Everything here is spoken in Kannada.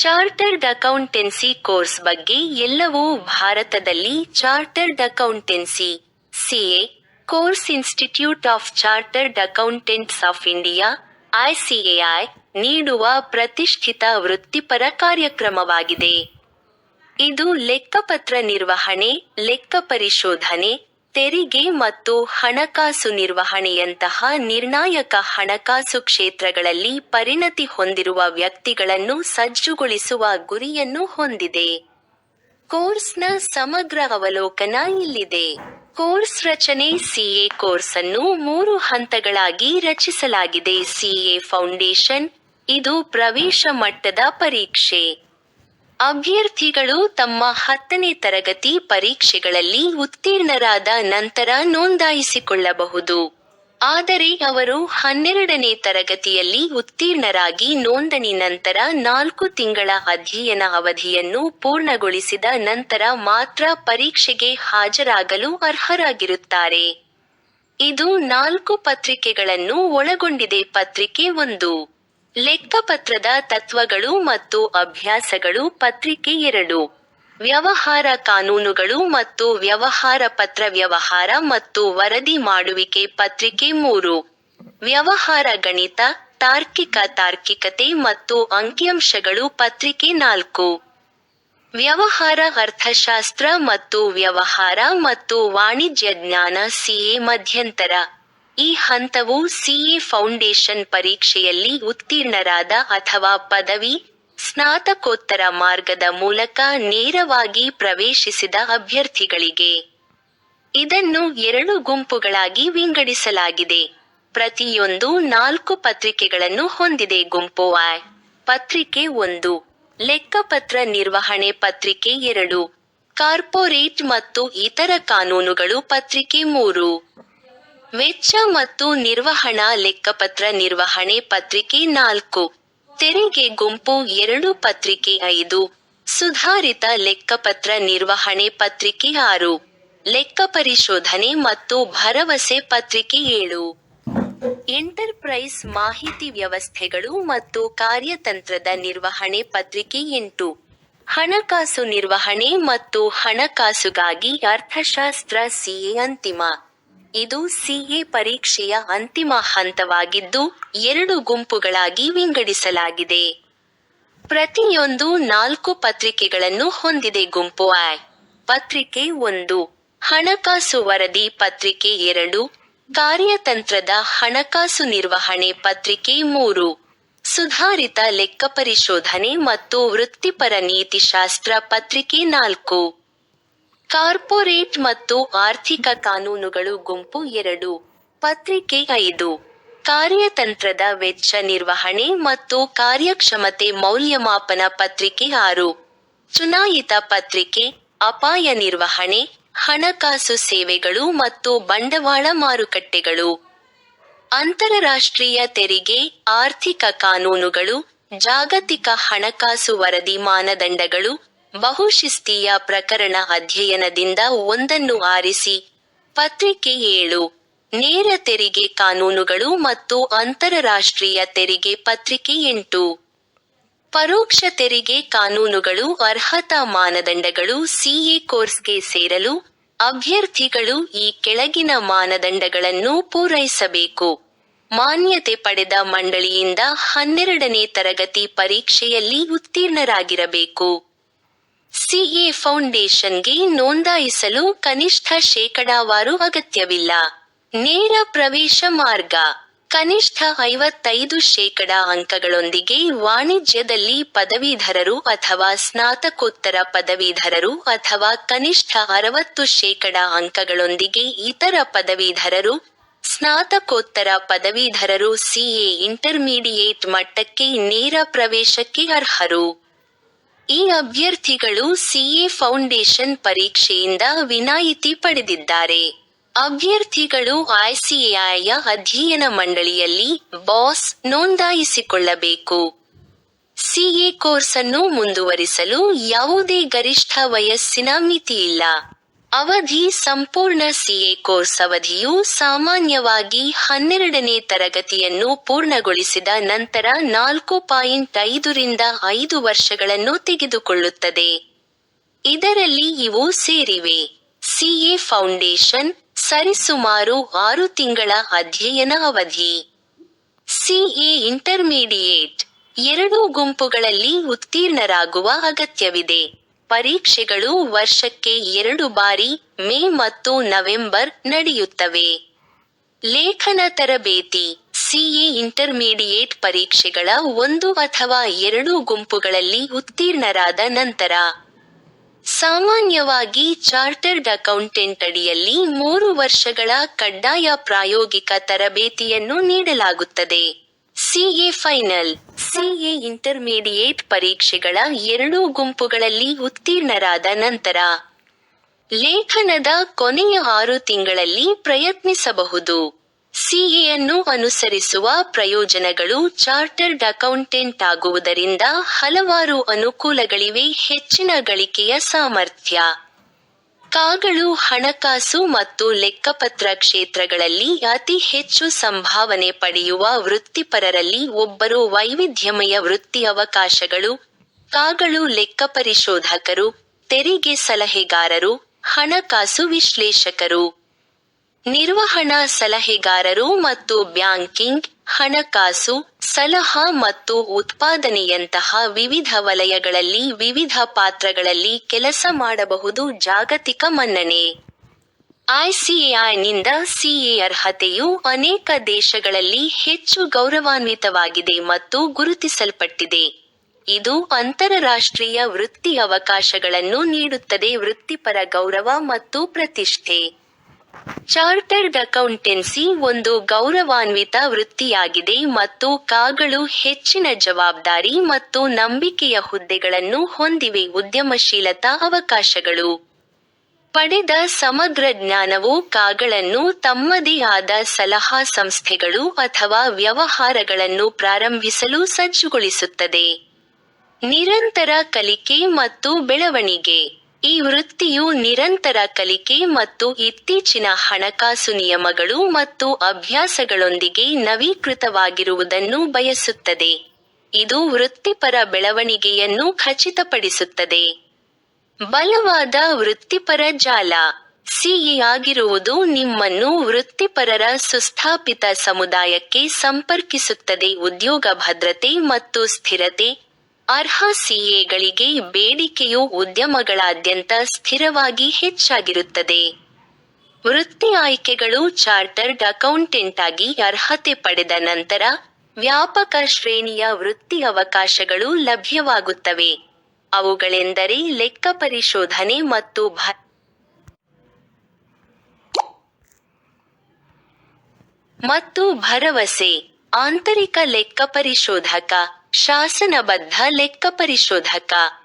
ಚಾರ್ಟರ್ಡ್ ಅಕೌಂಟೆನ್ಸಿ ಕೋರ್ಸ್ ಬಗ್ಗೆ ಎಲ್ಲವೂ ಭಾರತದಲ್ಲಿ chartered accountancy, CA, course institute of chartered accountants of India, ICAI ನೀಡುವ ಪ್ರತಿಷ್ಠಿತ ವೃತ್ತಿಪರ ಕಾರ್ಯಕ್ರಮವಾಗಿದೆ. ಇದು ಲೆಕ್ಕಪತ್ರ ನಿರ್ವಹಣೆ, ಲೆಕ್ಕ ಪರಿಶೋಧನೆ ತೆರಿಗೆ ಮತ್ತು ಹಣಕಾಸು ನಿರ್ವಹಣೆಯಂತಹ ನಿರ್ಣಾಯಕ ಹಣಕಾಸು ಕ್ಷೇತ್ರಗಳಲ್ಲಿ ಪರಿಣತಿ ಹೊಂದಿರುವ ವ್ಯಕ್ತಿಗಳನ್ನು ಸಜ್ಜುಗೊಳಿಸುವ ಗುರಿಯನ್ನು ಹೊಂದಿದೆ. ಕೋರ್ಸ್ನ ಸಮಗ್ರ ಅವಲೋಕನ ಇಲ್ಲಿದೆ. ಕೋರ್ಸ್ ರಚನೆ ಸಿಎ ಕೋರ್ಸ್ ಅನ್ನು ಮೂರು ಹಂತಗಳಾಗಿ ರಚಿಸಲಾಗಿದೆ. ಸಿಎ ಫೌಂಡೇಶನ್, ಇದು ಪ್ರವೇಶ ಮಟ್ಟದ ಪರೀಕ್ಷೆ. ಅಭ್ಯರ್ಥಿಗಳು ತಮ್ಮ ಹತ್ತನೇ ತರಗತಿ ಪರೀಕ್ಷೆಗಳಲ್ಲಿ ಉತ್ತೀರ್ಣರಾದ ನಂತರ ನೋಂದಾಯಿಸಿಕೊಳ್ಳಬಹುದು. ಆದರೆ ಅವರು ಹನ್ನೆರಡನೇ ತರಗತಿಯಲ್ಲಿ ಉತ್ತೀರ್ಣರಾಗಿ ನೋಂದಣಿ ನಂತರ ನಾಲ್ಕು ತಿಂಗಳ ಅಧ್ಯಯನ ಅವಧಿಯನ್ನು ಪೂರ್ಣಗೊಳಿಸಿದ ನಂತರ ಮಾತ್ರ ಪರೀಕ್ಷೆಗೆ ಹಾಜರಾಗಲು ಅರ್ಹರಾಗಿರುತ್ತಾರೆ. ಇದು ನಾಲ್ಕು ಪತ್ರಿಕೆಗಳನ್ನು ಒಳಗೊಂಡಿದೆ. ಪತ್ರಿಕೆ ಒಂದು. ಲೆಕ್ಕಪತ್ರದ ತತ್ವಗಳು ಮತ್ತು ಅಭ್ಯಾಸಗಳು ಪತ್ರಿಕೆ ಎರಡು. ವ್ಯವಹಾರ ಕಾನೂನುಗಳು ಮತ್ತು ವ್ಯವಹಾರ ಪತ್ರ ವ್ಯವಹಾರ ಮತ್ತು ವರದಿ ಮಾಡುವಿಕೆ ಪತ್ರಿಕೆ ಮೂರು. ವ್ಯವಹಾರ ಗಣಿತ, ತಾರ್ಕಿಕ ತಾರ್ಕಿಕತೆ ಮತ್ತು ಅಂಕಿಅಂಶಗಳು ಪತ್ರಿಕೆ ನಾಲ್ಕು. ವ್ಯವಹಾರ ಅರ್ಥಶಾಸ್ತ್ರ ಮತ್ತು ವ್ಯವಹಾರ ಮತ್ತು ವಾಣಿಜ್ಯ ಜ್ಞಾನ ಸಿಎ ಮಧ್ಯಂತರ. ಈ ಹಂತವು ಸಿಎ ಫೌಂಡೇಶನ್ ಪರೀಕ್ಷೆಯಲ್ಲಿ ಉತ್ತೀರ್ಣರಾದ ಅಥವಾ ಪದವಿ, ಸ್ನಾತಕೋತ್ತರ ಮಾರ್ಗದ ಮೂಲಕ ನೇರವಾಗಿ ಪ್ರವೇಶಿಸಿದ ಅಭ್ಯರ್ಥಿಗಳಿಗೆ. ಇದನ್ನು ಎರಡು ಗುಂಪುಗಳಾಗಿ ವಿಂಗಡಿಸಲಾಗಿದೆ. ಪ್ರತಿಯೊಂದು ನಾಲ್ಕು ಪತ್ರಿಕೆಗಳನ್ನು ಹೊಂದಿದೆ ಗುಂಪು ಐ. ಪತ್ರಿಕೆ ಒಂದು. ಲೆಕ್ಕಪತ್ರ ನಿರ್ವಹಣೆ ಪತ್ರಿಕೆ ಎರಡು. ಕಾರ್ಪೊರೇಟ್ ಮತ್ತು ಇತರ ಕಾನೂನುಗಳು ಪತ್ರಿಕೆ ಮೂರು. ವೆಚ್ಚ ಮತ್ತು ನಿರ್ವಹಣಾ ಲೆಕ್ಕಪತ್ರ ನಿರ್ವಹಣೆ ಪತ್ರಿಕೆ ನಾಲ್ಕು. ತೆರಿಗೆ ಗುಂಪು ಎರಡು, ಪತ್ರಿಕೆ ಐದು. ಸುಧಾರಿತ ಲೆಕ್ಕಪತ್ರ ನಿರ್ವಹಣೆ ಪತ್ರಿಕೆ ಆರು. ಲೆಕ್ಕ ಪರಿಶೋಧನೆ ಮತ್ತು ಭರವಸೆ ಪತ್ರಿಕೆ ಏಳು. ಎಂಟರ್ಪ್ರೈಸ್ ಮಾಹಿತಿ ವ್ಯವಸ್ಥೆಗಳು ಮತ್ತು ಕಾರ್ಯತಂತ್ರದ ನಿರ್ವಹಣೆ ಪತ್ರಿಕೆ ಎಂಟು. ಹಣಕಾಸು ನಿರ್ವಹಣೆ ಮತ್ತು ಹಣಕಾಸುಗಾಗಿ ಅರ್ಥಶಾಸ್ತ್ರ ಸಿಎ ಅಂತಿಮ. ಇದು ಸಿಎ ಪರೀಕ್ಷೆಯ ಅಂತಿಮ ಹಂತವಾಗಿದ್ದು ಎರಡು ಗುಂಪುಗಳಾಗಿ ವಿಂಗಡಿಸಲಾಗಿದೆ. ಪ್ರತಿಯೊಂದು ನಾಲ್ಕು ಪತ್ರಿಕೆಗಳನ್ನು ಹೊಂದಿದೆ ಗುಂಪು ಐ. ಪತ್ರಿಕೆ ಒಂದು. ಹಣಕಾಸು ವರದಿ ಪತ್ರಿಕೆ ಎರಡು. ಕಾರ್ಯತಂತ್ರದ ಹಣಕಾಸು ನಿರ್ವಹಣೆ ಪತ್ರಿಕೆ ಮೂರು. ಸುಧಾರಿತ ಲೆಕ್ಕ ಪರಿಶೋಧನೆ ಮತ್ತು ವೃತ್ತಿಪರ ನೀತಿಶಾಸ್ತ್ರ ಪತ್ರಿಕೆ ನಾಲ್ಕು. ಕಾರ್ಪೊರೇಟ್ ಮತ್ತು ಆರ್ಥಿಕ ಕಾನೂನುಗಳು ಗುಂಪು ಎರಡು. ಪತ್ರಿಕೆ ಐದು. ಕಾರ್ಯತಂತ್ರದ ವೆಚ್ಚ ನಿರ್ವಹಣೆ ಮತ್ತು ಕಾರ್ಯಕ್ಷಮತೆ ಮೌಲ್ಯಮಾಪನ ಪತ್ರಿಕೆ ಆರು. ಚುನಾಯಿತ ಪತ್ರಿಕೆ, ಅಪಾಯ ನಿರ್ವಹಣೆ, ಹಣಕಾಸು ಸೇವೆಗಳು ಮತ್ತು ಬಂಡವಾಳ ಮಾರುಕಟ್ಟೆಗಳು. ಅಂತರರಾಷ್ಟ್ರೀಯ ತೆರಿಗೆ, ಆರ್ಥಿಕ ಕಾನೂನುಗಳು, ಜಾಗತಿಕ ಹಣಕಾಸು ವರದಿ ಮಾನದಂಡಗಳು ಬಹುಶಿಸ್ತೀಯ ಪ್ರಕರಣ ಅಧ್ಯಯನದಿಂದ ಒಂದನ್ನು ಆರಿಸಿ. ಪತ್ರಿಕೆ ಏಳು. ನೇರ ತೆರಿಗೆ ಕಾನೂನುಗಳು ಮತ್ತು ಅಂತರರಾಷ್ಟ್ರೀಯ ತೆರಿಗೆ ಪತ್ರಿಕೆ ಎಂಟು. ಪರೋಕ್ಷ ತೆರಿಗೆ ಕಾನೂನುಗಳು ಅರ್ಹತಾ ಮಾನದಂಡಗಳು ಸಿಎ ಕೋರ್ಸ್ಗೆ ಸೇರಲು ಅಭ್ಯರ್ಥಿಗಳು ಈ ಕೆಳಗಿನ ಮಾನದಂಡಗಳನ್ನು ಪೂರೈಸಬೇಕು. ಮಾನ್ಯತೆ ಪಡೆದ ಮಂಡಳಿಯಿಂದ ಹನ್ನೆರಡನೇ ತರಗತಿ ಪರೀಕ್ಷೆಯಲ್ಲಿ ಉತ್ತೀರ್ಣರಾಗಿರಬೇಕು. ಸಿಎ ಫೌಂಡೇಶನ್ಗೆ ನೋಂದಾಯಿಸಲು ಕನಿಷ್ಠ ಶೇಕಡಾವಾರು ಅಗತ್ಯವಿಲ್ಲ. ನೇರ ಪ್ರವೇಶ ಮಾರ್ಗ. ಕನಿಷ್ಠ ಐವತ್ತೈದು ಶೇಕಡಾ ಅಂಕಗಳೊಂದಿಗೆ ವಾಣಿಜ್ಯದಲ್ಲಿ ಪದವೀಧರರು ಅಥವಾ ಸ್ನಾತಕೋತ್ತರ ಪದವೀಧರರು ಅಥವಾ ಕನಿಷ್ಠ ಅರವತ್ತು ಶೇಕಡಾ ಅಂಕಗಳೊಂದಿಗೆ ಇತರ ಪದವೀಧರರು, ಸ್ನಾತಕೋತ್ತರ ಪದವೀಧರರು ಸಿಎ ಇಂಟರ್ಮೀಡಿಯೇಟ್ ಮಟ್ಟಕ್ಕೆ ನೇರ ಪ್ರವೇಶಕ್ಕೆ ಅರ್ಹರು. ಈ ಅಭ್ಯರ್ಥಿಗಳು ಸಿಎ ಫೌಂಡೇಶನ್ ಪರೀಕ್ಷೆಯಿಂದ ವಿನಾಯಿತಿ ಪಡೆದಿದ್ದಾರೆ. ಅಭ್ಯರ್ಥಿಗಳು ಐಸಿಎಐಯ ಅಧ್ಯಯನ ಮಂಡಳಿಯಲ್ಲಿ ಬಾಸ್ ನೋಂದಾಯಿಸಿಕೊಳ್ಳಬೇಕು. ಸಿಎ ಕೋರ್ಸ್ ಅನ್ನು ಮುಂದುವರಿಸಲು ಯಾವುದೇ ಗರಿಷ್ಠ ವಯಸ್ಸಿನ ಮಿತಿಯಿಲ್ಲ. ಅವಧಿ ಸಂಪೂರ್ಣ ಸಿಎ ಕೋರ್ಸ್ ಅವಧಿಯು ಸಾಮಾನ್ಯವಾಗಿ ಹನ್ನೆರಡನೇ ತರಗತಿಯನ್ನು ಪೂರ್ಣಗೊಳಿಸಿದ ನಂತರ ನಾಲ್ಕು ಪಾಯಿಂಟ್ ಐದರಿಂದ ಐದು ವರ್ಷಗಳನ್ನು ತೆಗೆದುಕೊಳ್ಳುತ್ತದೆ. ಇದರಲ್ಲಿ ಇವು ಸೇರಿವೆ. ಸಿಎ ಫೌಂಡೇಶನ್ ಸರಿಸುಮಾರು ಆರು ತಿಂಗಳ ಅಧ್ಯಯನ ಅವಧಿ. ಸಿಎ ಇಂಟರ್ಮೀಡಿಯೇಟ್ ಎರಡು ಗುಂಪುಗಳಲ್ಲಿ ಉತ್ತೀರ್ಣರಾಗುವ ಅಗತ್ಯವಿದೆ. ಪರೀಕ್ಷೆಗಳು ವರ್ಷಕ್ಕೆ ಎರಡು ಬಾರಿ ಮೇ ಮತ್ತು ನವೆಂಬರ್ ನಡೆಯುತ್ತವೆ. ಲೇಖನ ತರಬೇತಿ, ಸಿಎ ಇಂಟರ್ಮೀಡಿಯೇಟ್ ಪರೀಕ್ಷೆಗಳ ಒಂದು ಅಥವಾ ಎರಡು ಗುಂಪುಗಳಲ್ಲಿ ಉತ್ತೀರ್ಣರಾದ ನಂತರ. ಸಾಮಾನ್ಯವಾಗಿ ಚಾರ್ಟರ್ಡ್ ಅಕೌಂಟೆಂಟ್ ಅಡಿಯಲ್ಲಿ ಮೂರು ವರ್ಷಗಳ ಕಡ್ಡಾಯ ಪ್ರಾಯೋಗಿಕ ತರಬೇತಿಯನ್ನು ನೀಡಲಾಗುತ್ತದೆ. ಸಿಎ ಫೈನಲ್ ಸಿಎ ಇಂಟರ್ಮೀಡಿಯೇಟ್ ಪರೀಕ್ಷೆಗಳ ಎರಡೂ ಗುಂಪುಗಳಲ್ಲಿ ಉತ್ತೀರ್ಣರಾದ ನಂತರ ಲೇಖನದ ಕೊನೆಯ ಆರು ತಿಂಗಳಲ್ಲಿ ಪ್ರಯತ್ನಿಸಬಹುದು. ಸಿಎಯನ್ನು ಅನುಸರಿಸುವ ಪ್ರಯೋಜನಗಳು ಚಾರ್ಟರ್ಡ್ ಅಕೌಂಟೆಂಟ್ ಆಗುವುದರಿಂದ ಹಲವಾರು ಅನುಕೂಲಗಳಿವೆ ಹೆಚ್ಚಿನ ಗಳಿಕೆಯ ಸಾಮರ್ಥ್ಯ. ಕಾಗಳು, ಹಣಕಾಸು ಮತ್ತು ಲೆಕ್ಕಪತ್ರ ಕ್ಷೇತ್ರಗಳಲ್ಲಿ ಅತಿ ಹೆಚ್ಚು ಸಂಭಾವನೆ ಪಡೆಯುವ ವೃತ್ತಿಪರರಲ್ಲಿ ಒಬ್ಬರು ವೈವಿಧ್ಯಮಯ ವೃತ್ತಿ ಅವಕಾಶಗಳು, ಕಾಗಳು ಲೆಕ್ಕಪರಿಶೋಧಕರು ತೆರಿಗೆ ಸಲಹೆಗಾರರು, ಹಣಕಾಸು ವಿಶ್ಲೇಷಕರು. ನಿರ್ವಹಣಾ ಸಲಹೆಗಾರರು ಮತ್ತು ಬ್ಯಾಂಕಿಂಗ್ ಹಣಕಾಸು, ಸಲಹಾ ಮತ್ತು ಉತ್ಪಾದನೆಯಂತಹ ವಿವಿಧ ವಲಯಗಳಲ್ಲಿ ವಿವಿಧ ಪಾತ್ರಗಳಲ್ಲಿ ಕೆಲಸ ಮಾಡಬಹುದು ಜಾಗತಿಕ ಮನ್ನಣೆ. ಐಸಿಎಐನಿಂದ ಸಿಎ ಅರ್ಹತೆಯು ಅನೇಕ ದೇಶಗಳಲ್ಲಿ ಹೆಚ್ಚು ಗೌರವಾನ್ವಿತವಾಗಿದೆ ಮತ್ತು ಗುರುತಿಸಲ್ಪಟ್ಟಿದೆ. ಇದು ಅಂತಾರಾಷ್ಟ್ರೀಯ ವೃತ್ತಿ ಅವಕಾಶಗಳನ್ನು ನೀಡುತ್ತದೆ ವೃತ್ತಿಪರ ಗೌರವ ಮತ್ತು ಪ್ರತಿಷ್ಠೆ. ಚಾರ್ಟರ್ಡ್ ಅಕೌಂಟೆನ್ಸಿ ಒಂದು ಗೌರವಾನ್ವಿತ ವೃತ್ತಿಯಾಗಿದೆ ಮತ್ತು ಕಾಗಳು ಹೆಚ್ಚಿನ ಜವಾಬ್ದಾರಿ ಮತ್ತು ನಂಬಿಕೆಯ ಹುದ್ದೆಗಳನ್ನು ಹೊಂದಿವೆ ಉದ್ಯಮಶೀಲತಾ ಅವಕಾಶಗಳು. ಪಡೆದ ಸಮಗ್ರ ಜ್ಞಾನವು ಕಾಗಳನ್ನು ತಮ್ಮದೇ ಆದ ಸಲಹಾ ಸಂಸ್ಥೆಗಳು ಅಥವಾ ವ್ಯವಹಾರಗಳನ್ನು ಪ್ರಾರಂಭಿಸಲು ಸಜ್ಜುಗೊಳಿಸುತ್ತದೆ. ನಿರಂತರ ಕಲಿಕೆ ಮತ್ತು ಬೆಳವಣಿಗೆ. ಈ ವೃತ್ತಿಯು ನಿರಂತರ ಕಲಿಕೆ ಮತ್ತು ಇತ್ತೀಚಿನ ಹಣಕಾಸು ನಿಯಮಗಳು ಮತ್ತು ಅಭ್ಯಾಸಗಳೊಂದಿಗೆ ನವೀಕೃತವಾಗಿರುವುದನ್ನು ಬಯಸುತ್ತದೆ. ಇದು ವೃತ್ತಿಪರ ಬೆಳವಣಿಗೆಯನ್ನು ಖಚಿತಪಡಿಸುತ್ತದೆ. ಬಲವಾದ ವೃತ್ತಿಪರ ಜಾಲ. ಸಿಇ ಆಗಿರುವುದು ನಿಮ್ಮನ್ನು ವೃತ್ತಿಪರರ ಸುಸ್ಥಾಪಿತ ಸಮುದಾಯಕ್ಕೆ ಸಂಪರ್ಕಿಸುತ್ತದೆ. ಉದ್ಯೋಗ ಭದ್ರತೆ ಮತ್ತು ಸ್ಥಿರತೆ ಅರ್ಹ ಸಿಎಗಳಿಗೆ ಬೇಡಿಕೆಯು ಉದ್ಯಮಗಳಾದ್ಯಂತ ಸ್ಥಿರವಾಗಿ ಹೆಚ್ಚಾಗಿರುತ್ತದೆ. ವೃತ್ತಿ ಆಯ್ಕೆಗಳು ಚಾರ್ಟರ್ಡ್ ಅಕೌಂಟೆಂಟ್ ಆಗಿ ಅರ್ಹತೆ ಪಡೆದ ನಂತರ ವ್ಯಾಪಕ ಶ್ರೇಣಿಯ ವೃತ್ತಿ ಅವಕಾಶಗಳು ಲಭ್ಯವಾಗುತ್ತವೆ. ಅವುಗಳೆಂದರೆ ಲೆಕ್ಕ ಪರಿಶೋಧನೆ ಮತ್ತು ಮತ್ತು ಭರವಸೆ, ಆಂತರಿಕ ಲೆಕ್ಕ शासनबद्ध लेख परिशोधका